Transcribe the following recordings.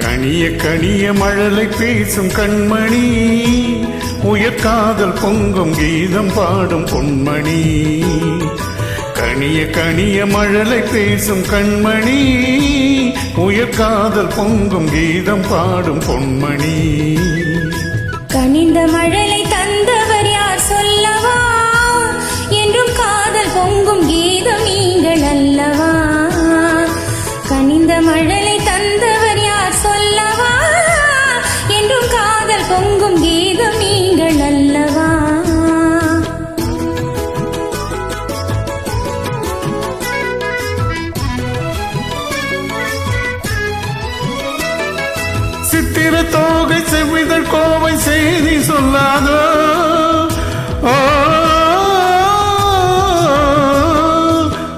கனிய கனிய மழலை பேசும் கண்மணி உயர்காதல் பொங்கும் கீதம் பாடும் பொன்மணி. கனிய கனிய மழலை பேசும் கண்மணி. உயர்காதல் பொங்கும் கீதம் பாடும் பொன்மணி. கனிந்த மழலை தந்தவர் யார் சொல்லவா? என்றும் காதல் பொங்கும் கீதம் நீங்கள் அல்லவா? கனிந்த மழலை தந்தவர் யார் சொல்லவா? என்றும் காதல் பொங்கும் கீதம் சித்திர தோகை செவ்விதழ் கோவை செய்தி சொல்லாதோ? ஓ,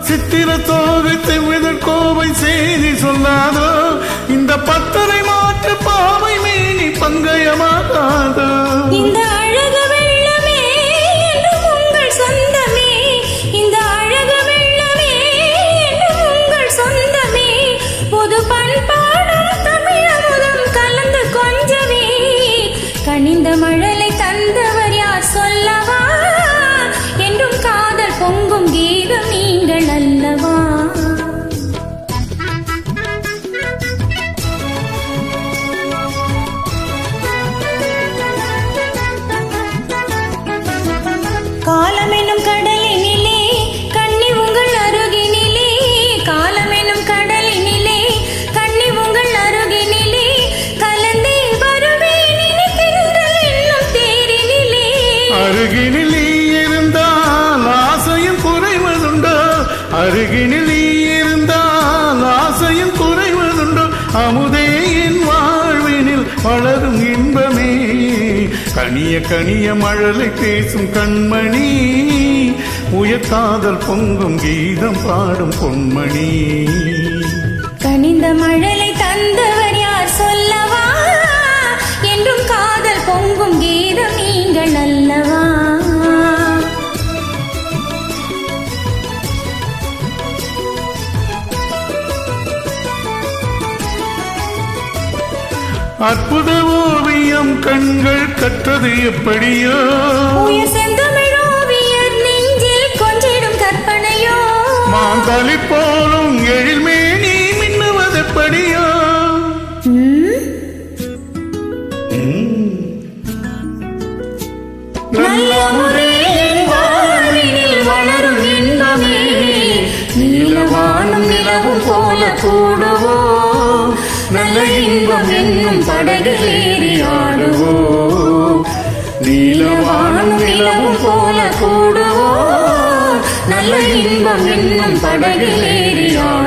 சித்திர தோகை செவ்விதழ் கோவை செய்தி சொல்லாதோ? இந்த பத்தரை மாற்று பாவை மேனி பங்கயமாகாதோ கனிந்த மழை அருகினில் நீ இருந்தால் ஆசையும் குறைவதுண்டோ அமுதே என் வாழ்வினில் வளரும் இன்பமே. கனிய கனிய மழலை பேசும் கண்மணி. உயர்த்தாதல் பொங்கும் கீதம் பாடும் பொன்மணி. கனிந்த மழலை தந்தவர் யார் சொல்லவா? என்றும் காதல் பொங்கும் கீதம் அற்புத ஓவியம் கண்கள் கற்றது எப்படியோ? மாந்தளி போலும் எழில்மேனி மின்னுவதெப்படியோ நல்ல முறையில் வளரும் இன்பமே நீலவானும் நிலவும் போல கூடுவோ நல்ல இன்பம் என்னும் படகில் ஏறி ஆடுவோ நீலவானும் நிலவும் போல கூடுவோ நல்ல இன்பம் என்னும் படகில் ஏறி ஆடுவோ